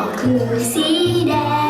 อกคือสีแดง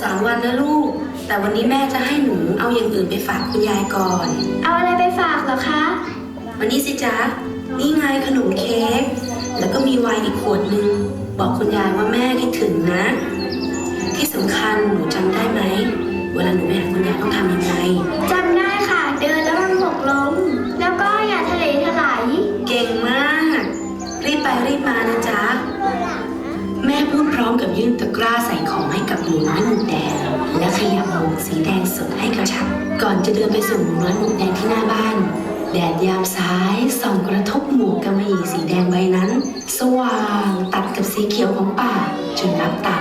สามวันนะลูก แต่วันนี้แม่จะให้หนูเอาอย่างอื่นไปฝากคุณยายก่อน เอาอะไรไปฝากเหรอคะ วันนี้สิจ๊ะ นี่ไงขนมเค้ก แล้วก็มีไวน์อีกขวดหนึ่งบอกคุณยายว่าแม่คิดถึงนะ ที่สำคัญหนูจำได้ไหม เวลาหนูไปหาคุณยายต้องทำยังไง จำได้ค่ะ เดินแล้วมันหกล้ม แล้วก็อย่าทะเลทลาย เก่งมาก รีบไปรีบมานะจ๊ะ พูดพร้อมกับยื่นตะกร้าใส่ของให้กับหนูน้อยหแดง และขยับหมวกสีแดงสดให้กระชับ ก่อนจะเดินไปส่งหนูน้อยหมุกแดงที่หน้าบ้าน แดดยามซ้ายส่องกระทบหมวกกำะหมี่สีแดงใบนั้น สว่างตัดกับสีเขียวของป่าจนนับตา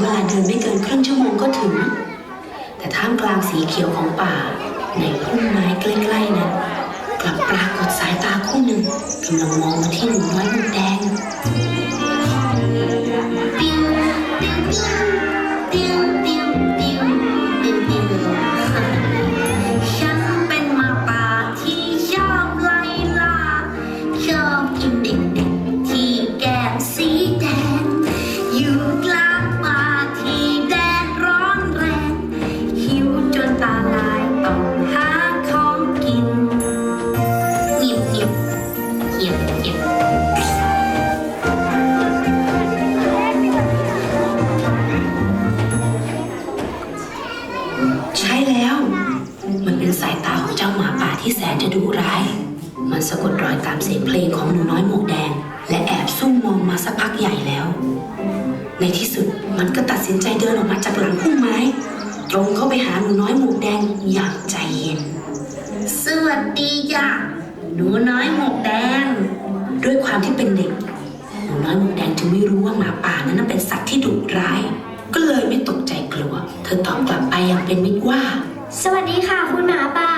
เวลาเดินไม่เกินครึ่งชั่วโมงก็ถึง แต่ท่ามกลางสีเขียวของป่า ในพุ่มไม้ใกล้ๆนั้นกลับปรากฏสายตาคู่หนึ่งกำลังมองมาที่หนูน้อยบนแดง ธอตอบกลับไปอย่างเป็นมิตรว่า สวัสดีค่ะ คุณหมาป่า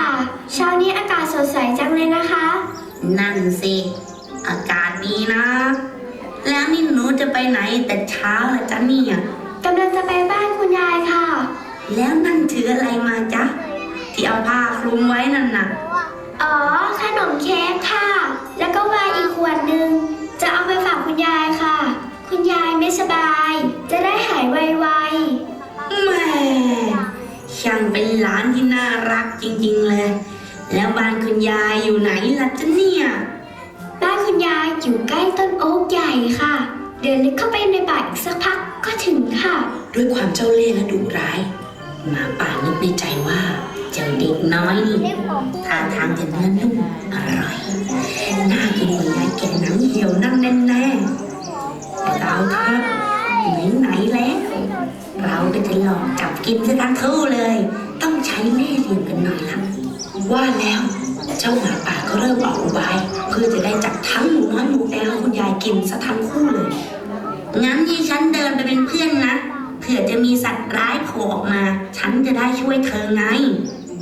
เช้านี้อากาศสดใสจังเลยนะคะ นั่นสิ อากาศดีนะ แล้วนี่หนูจะไปไหนแต่เช้าละจ๊ะเนี่ยกำลังจะไปบ้านคุณยายค่ะ แล้วนั่นถืออะไรมาจ๊ะ ที่เอาผ้าคลุมไว้นั่นน่ะ อ๋อ ขนมเค้กค่ะ แล้วก็ไวน์อีกขวดหนึ่งจะเอาไปฝากคุณยายค่ะ คุณยายไม่สบาย จะได้หายไว แม่ช่างเป็นหลานที่น่ารักจริงๆเลย แล้วบ้านคุณยายอยู่ไหนล่ะจ๊ะเนี่ยๆบ้านคุณยายอยู่ใกล้ต้นโอ๊กใหญ่ค่ะ เดินลึกเข้าไปในป่าอีกสักพักก็ถึงค่ะ ด้วยความเจ้าเล่ห์และดุร้ายหมาป่านึกในใจว่าเจ้าเด็กน้อยนี่ท่าทางจะเนื้อนุ่มอร่อยน่ากินกว่ายายแก่หนังเหี่ยวนั่นแน่ๆแต่เอาเถอะไหนๆแล้วเราก็ จะลองจับกินซะทั้งคู่เลย ต้องใช้เล่ห์เหลี่ยมกันหน่อยละว่าแล้วเจ้าหมาป่าก็เริ่มออกอุบาย เพื่อจะได้จับทั้งหมูน้อยหมูแดงและคุณยายกินซะทั้งคู่เลย งั้นที่ฉันเดินไปเป็นเพื่อนนะเผื่อจะมีสัตว์ร้ายโผล่ออกมา ฉันจะได้ช่วยเธอไง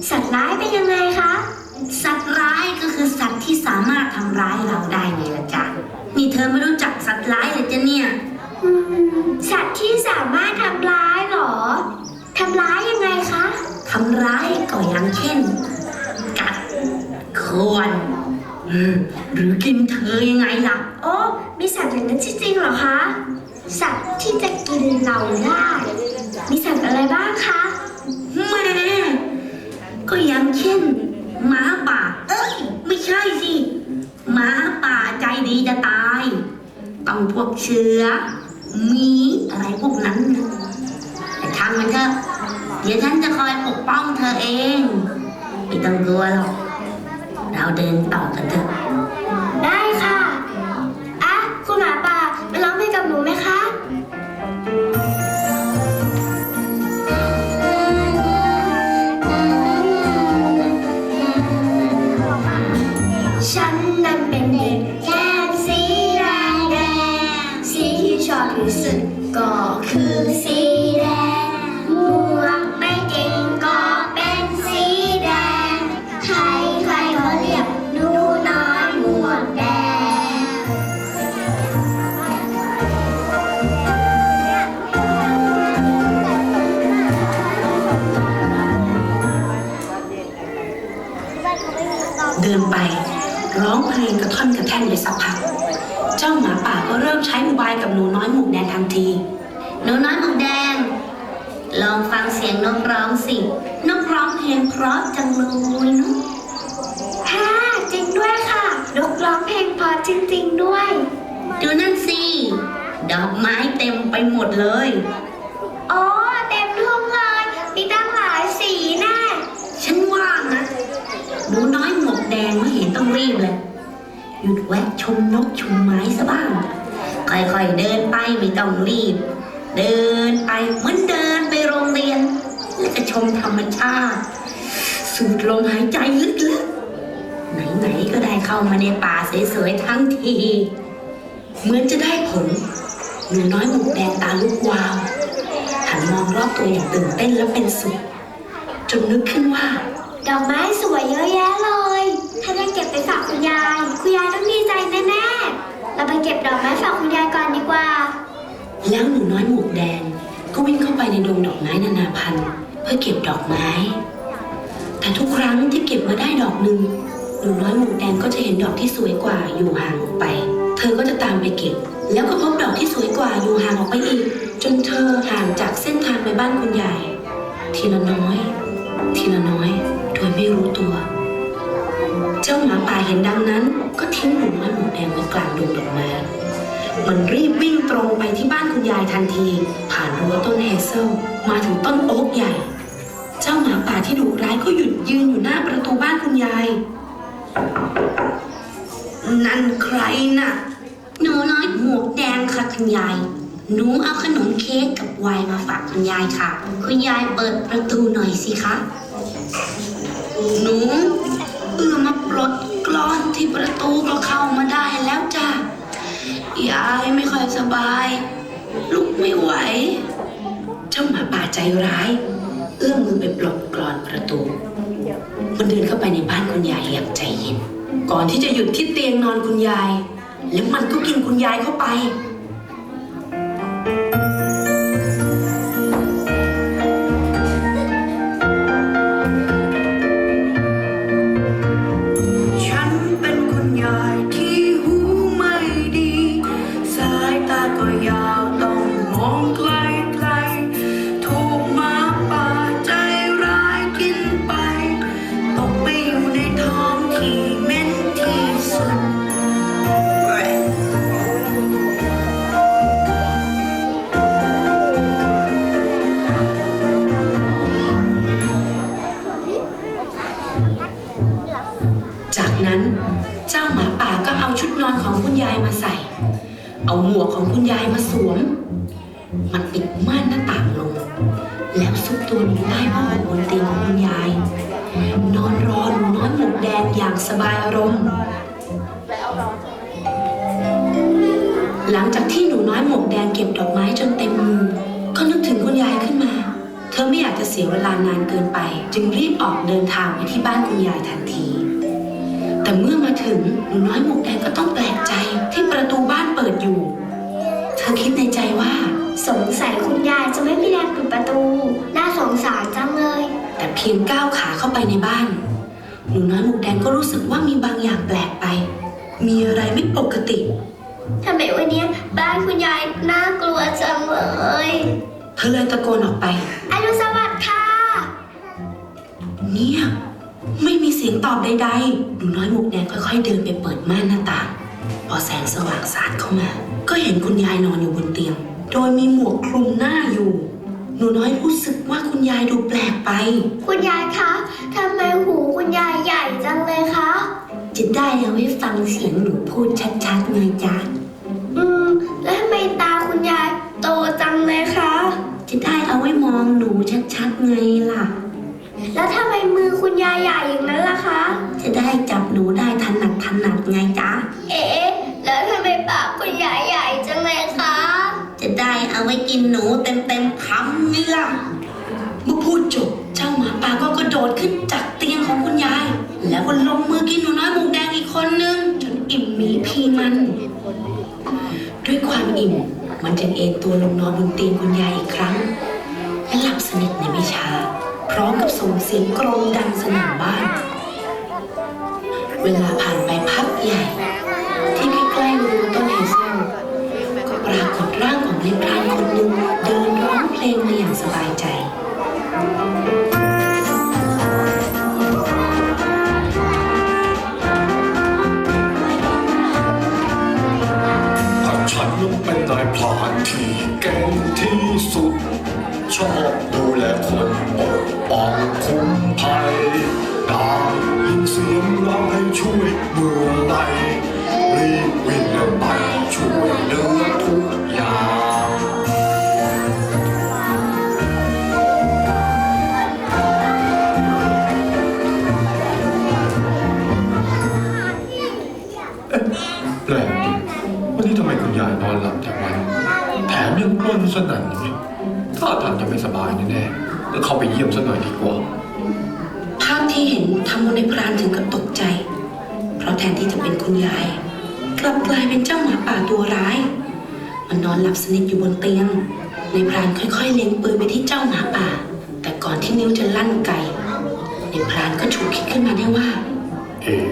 สัตว์ร้ายเป็นยังไงคะ สัตว์ร้ายก็คือสัตว์ที่สามารถทำร้ายเราได้ไงล่ะจ๊ะนี่เธอไม่รู้จักสัตว์ร้ายเลยจ้ะเนี่ยอืมสัตว์ที่สามารถทำร้ายเหรอ ทำร้ายยังไงคะทำร้ายก็อย่างเช่น กัดข่วนอืมหรือกินเธอยังไงล่ะ โอ้มีสัตว์อย่างนั้นจริงๆเหรอคะ สัตว์ที่จะกินเราได้ มีสัตว์อะไรบ้างคะแม่ก็อย่างเช่นหมาป่า เอ้ย ไม่ใช่สิหมาป่าใจดีจะตาย ต้องพวกเชื้อหมีอะไรพวกนั้นนะแต่ทางมันเถอะ เดี๋ยวฉันจะคอยปกป้องเธอเอง ไม่ต้องกลัวหรอก เราเดินต่อกันเถอะได้ค่ะ เดินไปร้องเพลงกระท่อนกระแท่นไปสักพัก เจ้าหมาป่าก็เริ่มใช้อุบายกับหนูน้อยหมวกแดงทันที หนูน้อยหมวกแดง ลองฟังเสียงนกร้องสิ นกร้องเพลงเพราะจังเลยเนอะค่ะจริงด้วยค่ะ นกร้องเพลงเพอจริง ๆ ด้วย ดูนั่นสิ ดอกไม้เต็มไปหมดเลย โอ้เต็มทุ่งเลย มีตั้งหลายสีแน่ ฉันว่านะหนูน้อยหมวกแดงไม่เห็นต้อง รีบเลยหยุดแวะชมนกชมไม้ซะบ้าง ค่อยๆเดินไปไม่ต้องรีบ เดินไปเหมือนเดินไปโรงเรียน แล้วก็ชมธรรมชาติ สูดลมหายใจลึกๆ ไหนๆก็ได้เข้ามาในป่าสวยๆทั้งที เหมือนจะได้ผลหนูน้อยหมวกแดงตาลุกวาวหันมองรอบตัวอย่างตื่นเต้นและเป็นสุขจนนึกขึ้นว่า ดอกไม้สวยเยอะแยะเลย เก็บไปฝากคุณยาย คุณยายต้องดีใจแน่ๆ เราไปเก็บดอกไม้ฝากคุณยายก่อนดีกว่า แล้วหนูน้อยหมวกแดงก็วิ่งเข้าไปในดงดอกไม้นานาพันธุ์เพื่อเก็บดอกไม้ แต่ทุกครั้งที่เก็บมาได้ดอกหนึ่งหนูน้อยหมวกแดงก็จะเห็นดอกที่สวยกว่าอยู่ห่างออกไป เธอก็จะตามไปเก็บ แล้วก็พบดอกที่สวยกว่าอยู่ห่างออกไปอีก จนเธอห่างจากเส้นทางไปบ้านคุณยายทีละน้อย ทีละน้อย โดยไม่รู้ตัว เจ้าหมาป่าเห็นดังนั้น ก็ทิ้งหนูน้อยหมวกแดงไว้กลางดงดอกไม้ มันรีบวิ่งตรงไปที่บ้านคุณยายทันที ผ่านรั้วต้นเฮเซลมาถึงต้นโอ๊กใหญ่ เจ้าหมาป่าที่ดุร้ายก็หยุดยืนอยู่หน้าประตูบ้านคุณยาย นั่นใครน่ะ หนูน้อยหมวกแดงค่ะคุณยาย หนูเอาขนมเค้กกับไวน์มาฝากคุณยายค่ะ คุณยายเปิดประตูหน่อยสิคะ หนู เอื้อมาปลดกลอนที่ประตูก็เข้ามาได้แล้วจ้ะยายไม่ค่อยสบาย ลุกไม่ไหว เจ้าหมาป่าใจร้าย เอื้อมมือไปปลดกลอนประตู มันเดินเข้าไปในบ้านคุณยายอย่างใจเย็น ก่อนที่จะหยุดที่เตียงนอนคุณยาย แล้วมันก็กินคุณยายเข้าไป สียเวลานานเกินไป จึงรีบออกเดินทางไปที่บ้านคุณยายทันที แต่เมื่อมาถึงหนูน้อยหมวกแดงก็ต้องแปลกใจที่ประตูบ้านเปิดอยู่ เธอคิดในใจว่า สงสัยคุณยายจะไม่มีแรงปิดประตู น่าสงสารจังเลย แต่เพียงก้าวขาเข้าไปในบ้าน หนูน้อยหมวกแดงก็รู้สึกว่ามีบางอย่างแปลกไป มีอะไรไม่ปกติทำไมวันนี้บ้านคุณยายน่ากลัวจังเลย เธอเลยตะโกนออกไปอรุณสวัสดิ์ค่ะ เงียบไม่มีเสียงตอบใดๆหนูน้อยหมวกแดงค่อยๆ เดินไปเปิดม่านหน้าต่าง พอแสงสว่างสาดเข้ามา ก็เห็นคุณยายนอนอยู่บนเตียง โดยมีหมวกคลุมหน้าอยู่ หนูน้อยรู้สึกว่าคุณยายดูแปลกไป คุณยายคะทำไมหูคุณยายใหญ่จังเลยคะ จะได้เอาไว้ฟังเสียงหนูพูดชัดๆไงจ๊ะ อืม แล้วทำไมตาคุณยายโตจังเลยคะ จะได้เอาไว้มองหนูชัดๆไงล่ะ แล้วทำไมมือคุณยายใหญ่อย่างนั้นล่ะคะ จะได้จับหนูได้ถนัดถนัดไงจ๊ะ เอ๊ะ แล้วทำไมปากคุณยายใหญ่จังเลยคะ จะได้เอาไว้กินหนูเต็มๆคำไงล่ะ เมื่อพูดจบเจ้าหมาป่าก็กระโดดขึ้นจากเตียงของคุณยาย แล้วก็ลงมือกินหนูน้อยหมูแดงอีกคนนึงจนอิ่มหมีพีมัน ด้วยความอิ่มมันจึงเอนตัวลงนอนบนเตียงคุณยายอีกครั้ง และหลับสนิทในไม่ช้าพ ร้อมกับส่งเสียงกรนดังสนั่นบ้าน เวลาผ่านไปพักใหญ่ ที่ใกล้ๆรูต้นเฮเซลก็ปรากฏร่างของในพรานคนหนึ่งเดินร้องเพลงมาอย่างสบายใจฉันเป็นนายพรานที่เก่งที่สุดชอบ องคุ้มภัยได้ยินเสียงร้องให้ช่วยเมื่อไหรรีบวิ่ง กลับกลายเป็นเจ้าหมาป่าตัวร้าย มันนอนหลับสนิทอยู่บนเตียง ในพรานค่อยๆ เล็งปืนไปที่เจ้าหมาป่า แต่ก่อนที่นิ้วจะลั่นไกในพรานก็ฉุกคิดขึ้นมาได้ว่า เอะ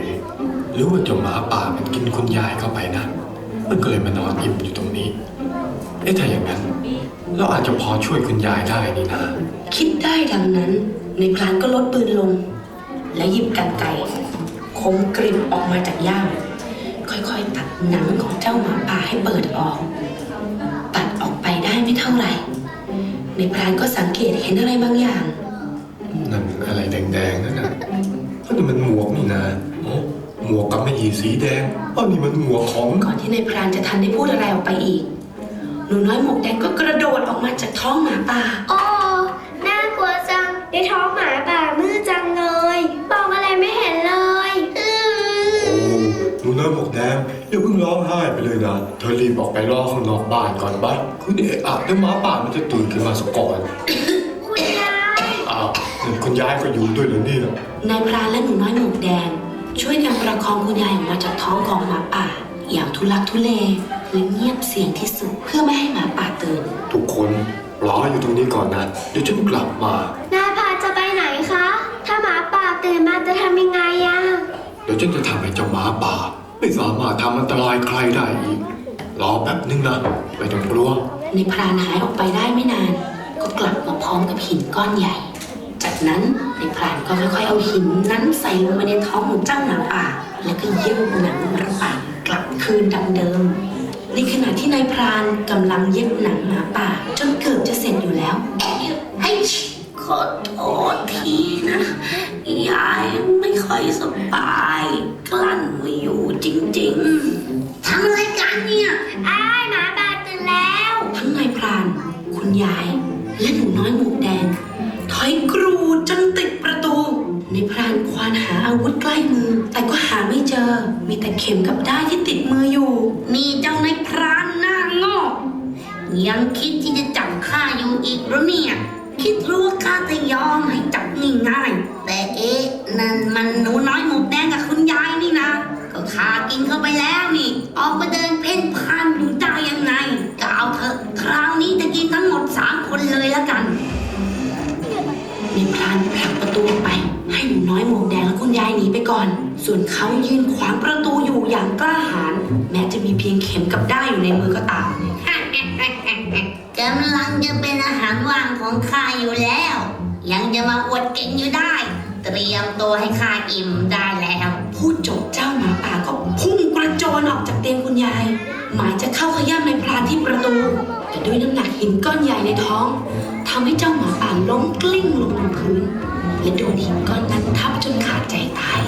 หรือว่าเจ้าหมาป่ามันกินคุณยายเข้าไปนะ มันก็เลยมานอนอิ่มอยู่ตรงนี้ เอ๊ะถ้าอย่างนั้น เราอาจจะพอช่วยคุณยายได้นี่นะคิดได้ดังนั้น ในพรานก็ลดปืนลง และหยิบกันไก่คมกริบออกมาจากย่าม ค่อยๆ ตัดหนังของเจ้าหมาป่าให้เปิดออก ตัดออกไปได้ไม่เท่าไหร่ ในพรานก็สังเกตเห็นอะไรบางอย่าง นั่นอะไรแดงๆนั่นน่ะก็นี่มันหมวกนี่นะโอ้หมวกกับไม่ยีสีแดงอ๋อนี่มันหมวกของก่อนที่ในพรานจะทันได้พูดอะไรออกไปอีก หนูน้อยหมวกแดงก็กระโดดออกมาจากท้องหมาป่า โอ้ น่ากลัวจังในท้องหมาป่ามืดจังเล ร้องไห้ไปเลยนะ เธอรีบออกไปรอข้างนอกบ้านก่อนบ้านคุณเอะอะเดี๋ยวหมาป่ามันจะตื่นขึ้นมาสก่อน คุณยายอ้าวนี่คุณยายก็อยู่ด้วยเหรอเนี่ยนายพรานและหนูน้อยหมวกแดง ช่วยกันประคองคุณยายออกมาจากท้องของหมาป่า อย่างทุลักทุเลและเงียบเสียงที่สุดเพื่อไม่ให้หมาป่าตื่น ทุกคนรออยู่ตรงนี้ก่อนนะ เดี๋ยวฉันกลับมา นายพาจะไปไหนคะ ถ้าหมาป่าตื่นมาจะทำยังไงอะ เดี๋ยวฉันจะทำให้เจ้าหมาป่า ไม่สามารถทำอันตรายใครได้อีก รอแป๊บนึงนะ ไม่ต้องกลัว ในพรานหายออกไปได้ไม่นาน ก็กลับมาพร้อมกับหินก้อนใหญ่ จากนั้นในพรานก็ค่อยๆเอาหินนั้นใส่ลงไปในท้องของเจ้าหมาป่า แล้วก็เย็บหนังหมาป่ากลับคืนดังเดิม ในขณะที่นายพรานกำลังเย็บหนังหมาป่า จนเกือบจะเสร็จอยู่แล้วไอ้ยขอโทษทีนะ ยายไม่ค่อยสบายกลั้นไม่อยู่จริงๆทำอะไรกันเนี่ยอ้ายหมาป่าตื่นแล้วทั้งนายพราน คุณยาย และหนูน้อยหมวกแดง ถอยกรูดจนติดประตูนายพรานควานหาอาวุธใกล้มือ แต่ก็หาไม่เจอ มีแต่เข็มกับด้ายที่ติดมืออยู่ นี่เจ้านายพรานหน้าโงอกยังคิดที่จะจับข้าอยู่อีกหรือเนี่ย คิดรู้ว่าข้าจะยอมให้จับง่ายๆแต่เอ๊ะนั่นมันหนูน้อยหมวกแดงกับคุณยายนี่นะ ก็ขากินเข้าไปแล้วนี่ ออกมาเดินเพ่นพ่านอยู่ได้ยังไงก็เอาเถอะคราวนี้จะกินทั้งหมดสามคนเลยแล้วกันในพรานผลักประตูออกไป ให้หนูน้อยหมวกแดงและคุณยายหนีไปก่อน ส่วนเขายืนขวางประตูอยู่อย่างกล้าหาญแม้จะมีเพียงเข็มกับด้ายอยู่ในมือก็ตาม กำลังจะเป็นอาหารว่างของข้าอยู่แล้ว ยังจะมาอวดเก่งอยู่ได้ เตรียมตัวให้ข้าอิ่มได้แล้ว พูดจบเจ้าหมาป่าก็พุ่งกระโจนออกจากเตียงคุณยาย หมายจะเข้าขย้ำในพรานที่ประตูแต่ด้วยน้ำหนักหินก้อนใหญ่ในท้องทำให้เจ้าหมาป่าล้มกลิ้งลงบนพื้นและโดนหินก้อนนั้นทับจนขาดใจตาย